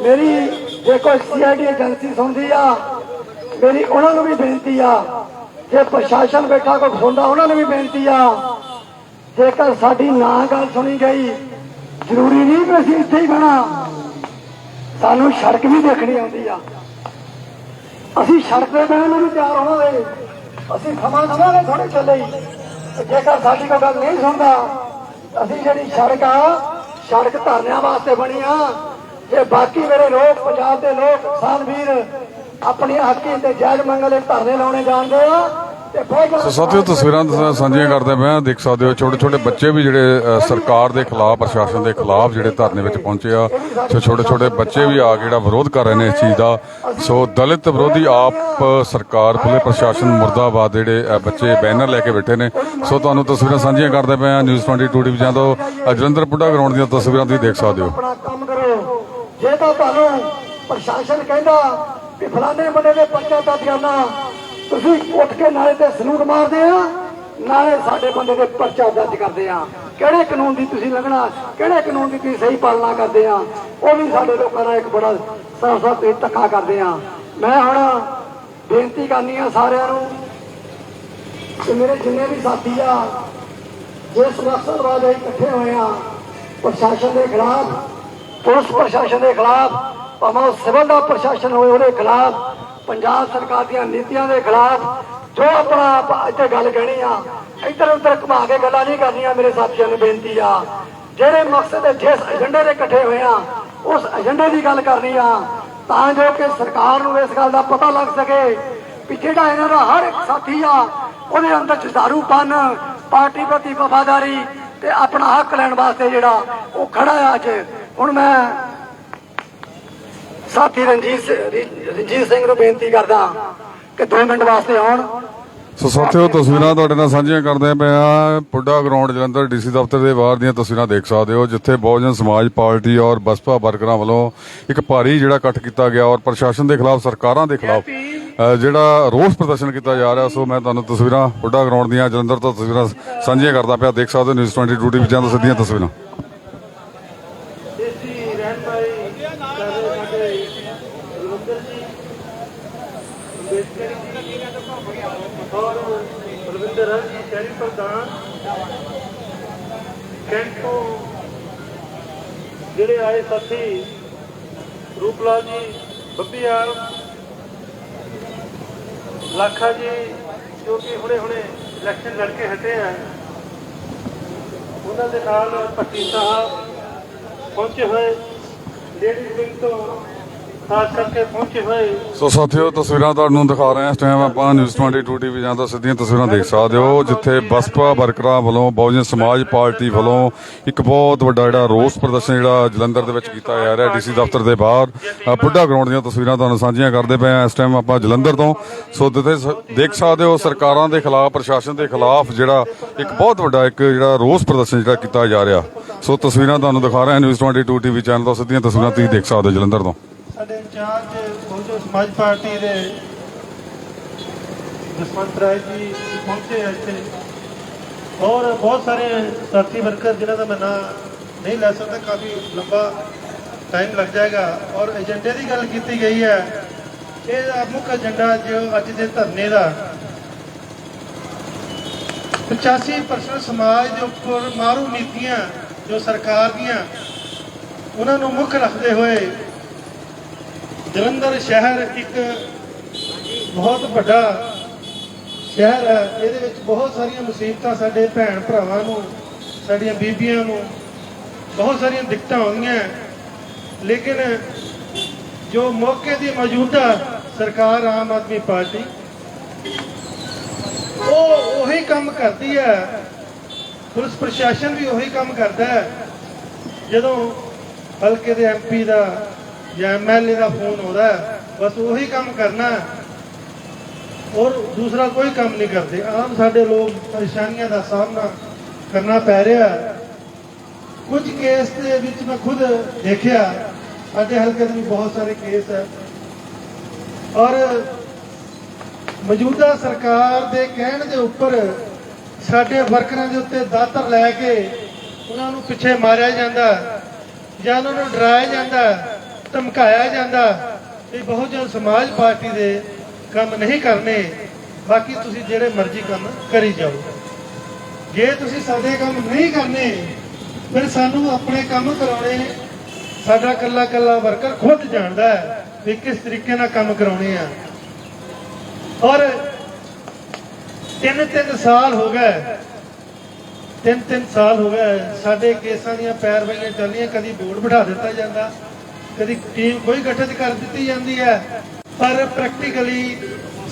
ਮੇਰੀ ਜੇ ਕੋਈ ਸੀਆਈਡੀ ਏਜੰਸੀ ਸੁਣਦੀ ਆ। ਮੇਰੀ ਉਹਨਾਂ ਨੂੰ ਵੀ ਬੇਨਤੀ ਆ। ਜੇ ਪ੍ਰਸ਼ਾਸਨ ਬੈਠਾ ਕੋਈ ਸੁਣਦਾ ਉਹਨਾਂ ਨੂੰ ਵੀ ਬੇਨਤੀ ਆ। ਜੇਕਰ ਸਾਡੀ ਨਾ ਗੱਲ ਸੁਣੀ ਗਈ, ਜ਼ਰੂਰੀ ਨਹੀਂ ਕਿ ਅਸੀਂ ਇੱਥੇ ਹੀ ਬਹਿਣਾ। ਸਾਨੂੰ ਸੜਕ ਵੀ ਦੇਖਣੀ ਆਉਂਦੀ ਆ। ਅਸੀਂ ਸੜਕ ਤੇ ਬਹਿਣ ਨੂੰ ਵੀ ਤਿਆਰ ਹੋਵਾਂਗੇ। ਅਸੀਂ ਖਮਾ ਦਵਾਂਗੇ ਥੋੜੇ ਚੱਲੇ ਜੇਕਰ ਸਾਡੀ ਕੋਈ ਗੱਲ ਨਹੀਂ ਸੁਣਦਾ, ਅਸੀਂ ਜਿਹੜੀ ਸੜਕ ਆ, ਸੜਕ ਧਰਨਿਆਂ ਵਾਸਤੇ ਬਣੀ ਆ। ਜੇ ਬਾਕੀ ਮੇਰੇ ਲੋਕ, ਪੰਜਾਬ ਦੇ ਲੋਕ ਕਿਸਾਨ ਵੀਰ ਆਪਣੀ ਹੱਕੀ ਤੇ ਜਾਇਜ਼ ਮੰਗਲੇ ਧਰਨੇ ਲਾਉਣੇ ਜਾਣਦੇ ਆ ਸੋ ਸਾਥੀਓ ਤਸਵੀਰਾਂ ਸਾਂਝੀਆਂ ਕਰਦੇ ਪਏ ਦੇਖ ਸਕਦੇ ਹੋ ਛੋਟੇ ਛੋਟੇ ਬੱਚੇ ਵੀ ਜਿਹੜੇ ਸਰਕਾਰ ਦੇ ਖਿਲਾਫ ਪ੍ਰਸ਼ਾਸਨ ਦੇ ਖਿਲਾਫ ਜਿਹੜੇ ਧਰਨੇ ਵਿੱਚ ਪਹੁੰਚੇ ਆ ਸੋ ਛੋਟੇ ਛੋਟੇ ਬੱਚੇ ਵੀ ਆ ਜਿਹੜਾ ਵਿਰੋਧ ਕਰ ਰਹੇ ਨੇ ਇਸ ਚੀਜ਼ ਦਾ। ਸੋ ਦਲਿਤ ਵਿਰੋਧੀ ਆਪ ਸਰਕਾਰ ਪੁਲਿਸ ਪ੍ਰਸ਼ਾਸਨ ਮੁਰਦਾਬਾਦ ਜਿਹੜੇ ਬੱਚੇ ਬੈਨਰ ਲੈ ਕੇ ਬੈਠੇ ਨੇ। ਸੋ ਤੁਹਾਨੂੰ ਤਸਵੀਰਾਂ ਸਾਂਝੀਆਂ ਕਰਦੇ ਪਏ ਹਾਂ ਨਿਊਜ਼ 22 ਟੀਵੀ ਤੋਂ ਅ, ਪੁੱਡਾ ਗਰਾਊਂਡ ਦੀਆਂ ਤਸਵੀਰਾਂ ਤੁਸੀਂ ਦੇਖ ਸਕਦੇ ਹੋ। ਆਪਣਾ ਕੰਮ ਕਰੋ। ਜੇ ਤਾਂ ਤੁਹਾਨੂੰ ਪ੍ਰਸ਼ਾਸਨ ਕਹਿੰਦਾ ਕਿ ਫਲਾਣੇ ਬੰਦੇ ਦੇ ਪਰਚਾ ਦਰਜ ਕਰਨਾ ਤੁਸੀਂ ਉੱਠ ਕੇ ਨਾਲੇ ਤੇ ਸਲੂਟ ਮਾਰਦੇ ਆ, ਨਾਲੇ ਸਾਡੇ ਬੰਦੇ ਦੇ ਪਰਚਾ ਦਰਜ ਕਰਦੇ ਆ। ਕਿਹੜੇ ਕਾਨੂੰਨ ਦੀ ਤੁਸੀਂ ਲੰਘਣਾ, ਕਿਹੜੇ ਕਾਨੂੰਨ ਦੀ ਤੁਸੀਂ ਸਹੀ ਪਾਲਣਾ ਕਰਦੇ ਆ, ਉਹ ਵੀ ਸਾਡੇ ਲੋਕਾਂ ਦਾ ਇੱਕ ਬੜਾ ਸਾਫ਼ ਤੇ ਧੱਕਾ ਕਰਦੇ ਆ। ਮੈਂ ਹੁਣ ਬੇਨਤੀ ਕਰਨੀ ਆ ਸਾਰਿਆਂ ਨੂੰ ਕਿ ਮੇਰੇ ਜਿੰਨੇ ਵੀ ਸਾਥੀ ਆ, ਜਿਸ ਮਕਸਦ ਵਾਲੇ ਇਕੱਠੇ ਹੋਏ ਆ, ਪ੍ਰਸ਼ਾਸਨ ਦੇ ਖਿਲਾਫ, ਪੁਲਿਸ ਪ੍ਰਸ਼ਾਸਨ ਦੇ ਖਿਲਾਫ, ਭਾਵੇਂ ਉਹ ਸਿਵਲ ਦਾ ਪ੍ਰਸ਼ਾਸਨ ਹੋਵੇ ਉਹਦੇ ਖਿਲਾਫ ਪੰਜਾਬ ਸਰਕਾਰ ਦੀਆਂ ਨੀਤੀਆਂ ਦੇ ਖਿਲਾਫ ਜੋ ਆਪਣਾ ਇੱਥੇ ਗੱਲ ਕਹਿਣੀ ਆ, ਇੱਧਰ ਉੱਧਰ ਘੁਮਾ ਕੇ ਗੱਲਾਂ ਨਹੀਂ ਕਰਨੀਆਂ, ਮੇਰੇ ਸਾਥੀਆਂ ਨੂੰ ਬੇਨਤੀ ਆ। ਜਿਹੜੇ ਮਕਸਦ ਦੇ ਜਿਸ ਏਜੰਡੇ ਦੇ ਇਕੱਠੇ ਹੋਏ ਆ, ਉਸ ਏਜੰਡੇ ਦੀ ਗੱਲ ਕਰਨੀ ਆ, ਤਾਂ ਜੋ ਕਿ ਸਰਕਾਰ ਨੂੰ ਇਸ ਗੱਲ ਦਾ ਪਤਾ ਲੱਗ ਸਕੇ ਵੀ ਜਿਹੜਾ ਇਹਨਾਂ ਦਾ ਹਰ ਇੱਕ ਸਾਥੀ ਆ, ਉਹਦੇ ਅੰਦਰ ਜੁਝਾਰੂਪਨ ਪਾਰਟੀ ਪ੍ਰਤੀ ਵਫਾਦਾਰੀ ਤੇ ਆਪਣਾ ਹੱਕ ਲੈਣ ਵਾਸਤੇ ਜਿਹੜਾ ਉਹ ਖੜਾ ਆ ਅੱਜ। ਹੁਣ ਮੈਂ ਸਾਥੀ ਰਣਜੀਤ ਰਣਜੀਤ ਸਿੰਘ ਨੂੰ ਬੇਨਤੀ ਕਰਦਾ ਕਿ 2 ਮਿੰਟ ਵਾਸਤੇ ਆਉਣ। ਸੋ ਸਾਥੀਓ ਤਸਵੀਰਾਂ ਤੁਹਾਡੇ ਨਾਲ ਸਾਂਝੀਆਂ ਕਰਦੇ ਪਏ ਆ ਪੁੱਡਾ ਗਰਾਊਂਡ ਜਲੰਧਰ ਡੀਸੀ ਦਫ਼ਤਰ ਦੇ ਬਾਹਰ ਦੀਆਂ ਤਸਵੀਰਾਂ ਦੇਖ ਸਕਦੇ ਹੋ ਜਿੱਥੇ ਬਹੁਜਨ ਸਮਾਜ ਪਾਰਟੀ ਔਰ ਬਸਪਾ ਵਰਕਰਾਂ ਵੱਲੋਂ ਇੱਕ ਭਾਰੀ ਜਿਹੜਾ ਇਕੱਠ ਕੀਤਾ ਗਿਆ ਔਰ ਪ੍ਰਸ਼ਾਸਨ ਦੇ ਖਿਲਾਫ ਸਰਕਾਰਾਂ ਦੇ ਖਿਲਾਫ ਜਿਹੜਾ ਰੋਸ ਪ੍ਰਦਰਸ਼ਨ ਕੀਤਾ ਜਾ ਰਿਹਾ। ਸੋ ਮੈਂ ਤੁਹਾਨੂੰ ਤਸਵੀਰਾਂ ਪੁੱਡਾ ਗਰਾਊਂਡ ਦੀਆਂ ਜਲੰਧਰ ਤੋਂ ਤਸਵੀਰਾਂ ਸਾਂਝੀਆਂ ਕਰਦਾ ਪਿਆ। ਦੇਖ ਸਕਦੇ ਹੋ ਨਿਊਜ਼ 22 ਟੀਵੀ ਜਾਂ ਸਿੱਧੀਆਂ ਤਸਵੀਰਾਂ ਦੇਸੀ ਰਹਿਣ ਬਾਰੇ ਕਰ ਰਹੇ ਸਾਡੇ ਰਵਿੰਦਰ ਜੀ ਅੰਬੇਦਕਰ ਜੀ ਔਰ ਰਵਿੰਦਰ ਹਰ ਜੀ ਸ਼ਹਿਰੀ ਪ੍ਰਧਾਨ ਕੈਂਟ ਜਿਹੜੇ ਆਏ ਸਾਥੀ ਰੂਪਲਾਲ ਜੀ, ਬੱਬੀਆਲ, ਲਾਖਾ ਜੀ ਜੋ ਕਿ ਹੁਣੇ ਹੁਣੇ ਇਲੈਕਸ਼ਨ ਲੜ ਕੇ ਹਟੇ ਆ। ਉਹਨਾਂ ਦੇ ਨਾਲ ਭੱਟੀ ਸਾਹਿਬ ਪਹੁੰਚੇ ਹੋਏ। ਲੇਡੀਜ਼ ਵਿੰਗ ਤੋਂ ਖਾਸ ਕਰਕੇ ਪਹੁੰਚੇ ਹੋਏ ਸੋ ਸਾਥੀਓ ਤਸਵੀਰਾਂ ਤੁਹਾਨੂੰ ਦਿਖਾ ਰਹੇ ਹਾਂ। ਇਸ ਟਾਈਮ ਆਪਾਂ ਨਿਊਜ਼ 22 ਟੀਵੀ ਜਾਂ ਤਾਂ ਸਿੱਧੀਆਂ ਤਸਵੀਰਾਂ ਦੇਖ ਸਕਦੇ ਹੋ ਜਿੱਥੇ ਬਸਪਾ ਵਰਕਰਾਂ ਵੱਲੋਂ ਬਹੁਜਨ ਸਮਾਜ ਪਾਰਟੀ ਵੱਲੋਂ ਇੱਕ ਬਹੁਤ ਵੱਡਾ ਜਿਹੜਾ ਰੋਸ ਪ੍ਰਦਰਸ਼ਨ ਜਿਹੜਾ ਜਲੰਧਰ ਦੇ ਵਿੱਚ ਕੀਤਾ ਜਾ ਰਿਹਾ ਡੀਸੀ ਦਫ਼ਤਰ ਦੇ ਬਾਹਰ। ਅ, ਪੁੱਡਾ ਗਰਾਊਂਡ ਦੀਆਂ ਤਸਵੀਰਾਂ ਤੁਹਾਨੂੰ ਸਾਂਝੀਆਂ ਕਰਦੇ ਪਏ ਹਾਂ। ਇਸ ਟਾਈਮ ਆਪਾਂ ਜਲੰਧਰ ਤੋਂ। ਸੋ ਜਿੱਥੇ ਦੇਖ ਸਕਦੇ ਹੋ ਸਰਕਾਰਾਂ ਦੇ ਖਿਲਾਫ ਪ੍ਰਸ਼ਾਸਨ ਦੇ ਖਿਲਾਫ ਜਿਹੜਾ ਇੱਕ ਬਹੁਤ ਵੱਡਾ ਇੱਕ ਜਿਹੜਾ ਰੋਸ ਪ੍ਰਦਰਸ਼ਨ ਜਿਹੜਾ ਕੀਤਾ ਜਾ ਰਿਹਾ। ਸੋ ਤਸਵੀਰਾਂ ਤੁਹਾਨੂੰ ਦਿਖਾ ਰਹੇ ਹਾਂ। ਨਿਊਜ਼ 22 ਟੀਵੀ ਚੈਨਲ ਤੋਂ ਸਿੱਧੀਆਂ ਤਸਵੀਰਾਂ ਤੁਸੀਂ ਦੇਖ ਸਕਦੇ ਹੋ ਜਲੰਧਰ ਤੋਂ। ਸਾਡੇ ਇੰਚਾਰਜ ਬਹੁਜਨ ਸਮਾਜ ਪਾਰਟੀ ਦੇ ਜਸਵੰਤ ਰਾਏ ਜੀ ਪਹੁੰਚੇ ਆ ਇੱਥੇ। ਔਰ ਬਹੁਤ ਸਾਰੇ ਸਾਥੀ ਵਰਕਰ ਜਿਨ੍ਹਾਂ ਦਾ ਮੈਂ ਨਾਂ ਨਹੀਂ ਲੈ ਸਕਦਾ, ਕਾਫੀ ਲੰਬਾ ਟਾਈਮ ਲੱਗ ਜਾਏਗਾ। ਔਰ ਏਜੰਡੇ ਦੀ ਗੱਲ ਕੀਤੀ ਗਈ ਹੈ, ਇਹ ਮੁੱਖ ਏਜੰਡਾ ਜੋ ਅੱਜ ਦੇ ਧਰਨੇ ਦਾ 85% ਸਮਾਜ ਦੇ ਉੱਪਰ ਮਾਰੂ ਨੀਤੀਆਂ ਜੋ ਸਰਕਾਰ ਦੀਆਂ, ਉਹਨਾਂ ਨੂੰ ਮੁੱਖ ਰੱਖਦੇ ਹੋਏ ਜਲੰਧਰ ਸ਼ਹਿਰ ਇੱਕ ਬਹੁਤ ਵੱਡਾ ਸ਼ਹਿਰ ਹੈ। ਇਹਦੇ ਵਿੱਚ ਬਹੁਤ ਸਾਰੀਆਂ ਮੁਸੀਬਤਾਂ ਸਾਡੇ ਭੈਣ ਭਰਾਵਾਂ ਨੂੰ, ਸਾਡੀਆਂ ਬੀਬੀਆਂ ਨੂੰ, ਬਹੁਤ ਸਾਰੀਆਂ ਦਿੱਕਤਾਂ ਆਉਂਦੀਆਂ ਲੇਕਿਨ ਜੋ ਮੌਕੇ ਦੀ ਮੌਜੂਦਾ ਸਰਕਾਰ ਆਮ ਆਦਮੀ ਪਾਰਟੀ, ਉਹ ਉਹੀ ਕੰਮ ਕਰਦੀ ਹੈ। ਪੁਲਿਸ ਪ੍ਰਸ਼ਾਸਨ ਵੀ ਉਹੀ ਕੰਮ ਕਰਦਾ ਹੈ। ਜਦੋਂ ਹਲਕੇ ਦੇ ਐਮਪੀ ਦਾ ਜਾਂ ਐਮਐਲਏ ਦਾ ਫੋਨ ਆਉਂਦਾ ਬਸ ਉਹੀ ਕੰਮ ਕਰਨਾ ਔਰ ਦੂਸਰਾ ਕੋਈ ਕੰਮ ਨਹੀਂ ਕਰਦੇ। ਆਮ ਸਾਡੇ ਲੋਕ ਪਰੇਸ਼ਾਨੀਆਂ ਦਾ ਸਾਹਮਣਾ ਕਰਨਾ ਪੈ ਰਿਹਾ ਹੈ। ਕੁਝ ਕੇਸ ਦੇ ਵਿੱਚ ਮੈਂ ਖੁਦ ਦੇਖਿਆ, ਸਾਡੇ ਹਲਕੇ ਦੇ ਵੀ ਬਹੁਤ ਸਾਰੇ ਕੇਸ ਹੈ। ਔਰ ਮੌਜੂਦਾ ਸਰਕਾਰ ਦੇ ਕਹਿਣ ਦੇ ਉੱਪਰ ਸਾਡੇ ਵਰਕਰਾਂ ਦੇ ਉੱਤੇ ਦਾਤਰ ਲੈ ਕੇ ਉਹਨਾਂ ਨੂੰ ਪਿੱਛੇ ਮਾਰਿਆ ਜਾਂਦਾ ਜਾਂ ਉਹਨਾਂ ਨੂੰ ਡਰਾਇਆ ਜਾਂਦਾ ਧਮਕਾਇਆ ਜਾਂਦਾ ਇਹ ਬਹੁਜਨ ਸਮਾਜ ਪਾਰਟੀ ਦੇ ਕੰਮ ਨਹੀਂ ਕਰਨੇ, ਬਾਕੀ ਤੁਸੀਂ ਜਿਹੜੇ ਮਰਜ਼ੀ ਕੰਮ ਕਰੀ ਜਾਓ। ਜੇ ਤੁਸੀਂ ਸਾਡੇ ਕੰਮ ਨਹੀਂ ਕਰਨੇ, ਫਿਰ ਸਾਨੂੰ ਆਪਣੇ ਕੰਮ ਕਰਾਉਣੇ, ਸਾਡਾ ਕੱਲਾ ਕੱਲਾ ਵਰਕਰ ਖੁਦ ਜਾਣਦਾ ਹੈ ਵੀ ਕਿਸ ਤਰੀਕੇ ਨਾਲ ਕੰਮ ਕਰਾਉਣੇ ਆ। ਔਰ ਤਿੰਨ ਤਿੰਨ ਸਾਲ ਹੋ ਗਏ ਤਿੰਨ ਤਿੰਨ ਸਾਲ ਹੋ ਗਏ, ਸਾਡੇ ਕੇਸਾਂ ਦੀਆਂ ਪੈਰਵਾਈਆਂ ਚੱਲੀਆਂ ਕਦੀ ਬੋਰਡ ਬਿਠਾ ਦਿੱਤਾ ਜਾਂਦਾ ਕਦੀ ਟੀਮ ਕੋਈ ਗਠਿਤ ਕਰ ਦਿੱਤੀ ਜਾਂਦੀ ਹੈ, ਪਰ ਪ੍ਰੈਕਟੀਕਲੀ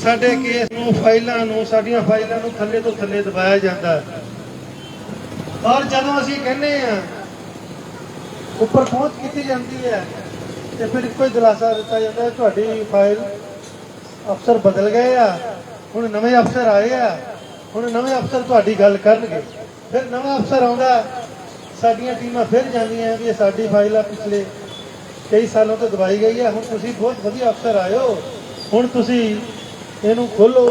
ਸਾਡੇ ਕੇਸ ਨੂੰ, ਫਾਈਲਾਂ ਨੂੰ, ਸਾਡੀਆਂ ਫਾਈਲਾਂ ਨੂੰ ਥੱਲੇ ਤੋਂ ਥੱਲੇ ਦਬਾਇਆ ਜਾਂਦਾ ਔਰ ਜਦੋਂ ਅਸੀਂ ਕਹਿੰਦੇ ਆ ਉੱਪਰ ਪਹੁੰਚ ਕੀਤੀ ਜਾਂਦੀ ਹੈ, ਤੇ ਫਿਰ ਇੱਕੋ ਹੀ ਦਿਲਾਸਾ ਦਿੱਤਾ ਜਾਂਦਾ ਤੁਹਾਡੀ ਫਾਈਲ ਅਫਸਰ ਬਦਲ ਗਏ ਆ, ਹੁਣ ਨਵੇਂ ਅਫਸਰ ਆਏ ਆ, ਹੁਣ ਨਵੇਂ ਅਫਸਰ ਤੁਹਾਡੀ ਗੱਲ ਕਰਨਗੇ। ਫਿਰ ਨਵਾਂ ਅਫਸਰ ਆਉਂਦਾ, ਸਾਡੀਆਂ ਟੀਮਾਂ ਫਿਰ ਜਾਂਦੀਆਂ ਵੀ ਇਹ ਸਾਡੀ ਫਾਈਲ ਆ ਪਿਛਲੇ ਕਈ ਸਾਲਾਂ ਤੋਂ ਦਵਾਈ ਗਈ ਹੈ ਹੁਣ ਤੁਸੀਂ ਬਹੁਤ ਵਧੀਆ ਅਫਸਰ ਆਇਓ ਹੁਣ ਤੁਸੀਂ ਇਹਨੂੰ ਖੋਲੋ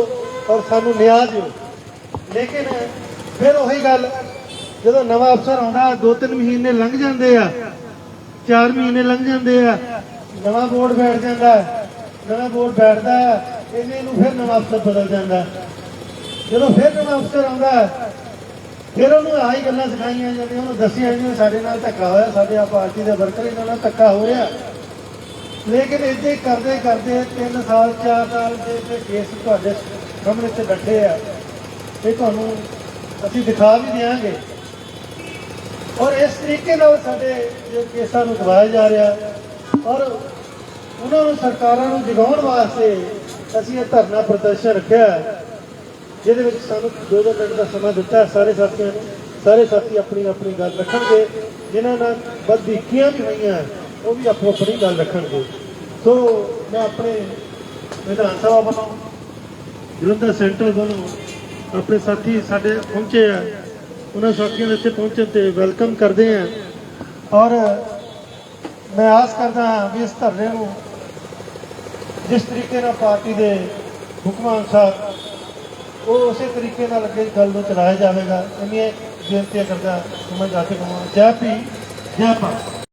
ਔਰ ਸਾਨੂੰ ਨਿਆਂ ਦਿਓ। ਲੇਕਿਨ ਫਿਰ ਉਹੀ ਗੱਲ ਜਦੋਂ ਨਵਾਂ ਅਫਸਰ ਆਉਂਦਾ ਦੋ ਤਿੰਨ ਮਹੀਨੇ ਲੰਘ ਜਾਂਦੇ ਆ ਚਾਰ ਮਹੀਨੇ ਲੰਘ ਜਾਂਦੇ ਆ ਨਵਾਂ ਬੋਰਡ ਬੈਠ ਜਾਂਦਾ ਨਵਾਂ ਬੋਰਡ ਬੈਠਦਾ ਹੈ, ਇਹਨੇ ਨੂੰ ਫਿਰ ਨਵਾਂ ਅਫਸਰ ਬਦਲ ਜਾਂਦਾ। ਜਦੋਂ ਫਿਰ ਨਵਾਂ ਅਫਸਰ ਆਉਂਦਾ ਫਿਰ ਉਹਨੂੰ ਆਹੀ ਗੱਲਾਂ ਸਿਖਾਈਆਂ ਜਾਂਦੀਆਂ, ਉਹਨੂੰ ਦੱਸੀਆਂ ਜਾਂਦੀਆਂ, ਸਾਡੇ ਨਾਲ ਧੱਕਾ ਹੋਇਆ, ਸਾਡੇ ਆ ਪਾਰਟੀ ਦੇ ਵਰਕਰ ਇਹਨਾਂ ਨਾਲ ਧੱਕਾ ਹੋ ਰਿਹਾ। ਲੇਕਿਨ ਇੱਦਾਂ ਕਰਦੇ ਕਰਦੇ 3 ਸਾਲ 4 ਸਾਲ ਦੇ ਤੇ ਕੇਸ ਤੁਹਾਡੇ ਸਾਹਮਣੇ ਤੇ ਬੈਠੇ ਆ। ਇਹ ਤੁਹਾਨੂੰ ਅਸੀਂ ਦਿਖਾ ਵੀ ਦਿਆਂਗੇ। ਔਰ ਇਸ ਤਰੀਕੇ ਨਾਲ ਸਾਡੇ ਜੋ ਕੇਸਾਂ ਨੂੰ ਦਬਾਇਆ ਜਾ ਰਿਹਾ, ਔਰ ਉਹਨਾਂ ਨੂੰ ਸਰਕਾਰਾਂ ਨੂੰ ਜਗਾਉਣ ਵਾਸਤੇ ਅਸੀਂ ਇਹ ਧਰਨਾ ਪ੍ਰਦਰਸ਼ਨ ਰੱਖਿਆ ਜਿਹਦੇ ਵਿੱਚ ਸਾਨੂੰ ਦੋ ਦੋ ਮਿੰਟ ਦਾ ਸਮਾਂ ਦਿੱਤਾ ਹੈ, ਸਾਰੇ ਸਾਥੀਆਂ ਨੂੰ, ਸਾਰੇ ਸਾਥੀ ਆਪਣੀ ਆਪਣੀ ਗੱਲ ਰੱਖਣਗੇ। ਜਿਨ੍ਹਾਂ ਨਾਲ ਬਦਦੀਕੀਆਂ ਵੀ ਹੋਈਆਂ, ਉਹ ਵੀ ਆਪੋ ਆਪਣੀ ਗੱਲ ਰੱਖਣਗੇ। ਸੋ ਮੈਂ ਆਪਣੇ ਵਿਧਾਨ ਸਭਾ ਵੱਲੋਂ ਜਲੰਧਰ ਸੈਂਟਰ ਵੱਲੋਂ ਆਪਣੇ ਸਾਥੀ ਸਾਡੇ ਪਹੁੰਚੇ ਆ। ਉਹਨਾਂ ਸਾਥੀਆਂ ਦੇ ਇੱਥੇ ਪਹੁੰਚਣ ਤੇ ਵੈਲਕਮ ਕਰਦੇ ਆ। ਔਰ ਮੈਂ ਆਸ ਕਰਦਾ ਹਾਂ ਵੀ ਇਸ ਧਰਨੇ ਨੂੰ ਜਿਸ ਤਰੀਕੇ ਨਾਲ ਪਾਰਟੀ ਦੇ ਹੁਕਮਾਂ ਅਨੁਸਾਰ ਉਹ ਉਸੇ ਤਰੀਕੇ ਨਾਲ ਅੱਗੇ ਗੱਲ ਨੂੰ ਚਲਾਇਆ ਜਾਵੇਗਾ। ਇੰਨੀਆਂ ਬੇਨਤੀਆਂ ਕਰਦਾ ਸਮਝ ਆ ਕੇ ਕਮਾਉਣਾ ਜੈ ਪੀ ਜੈ ਭਾਰਤ।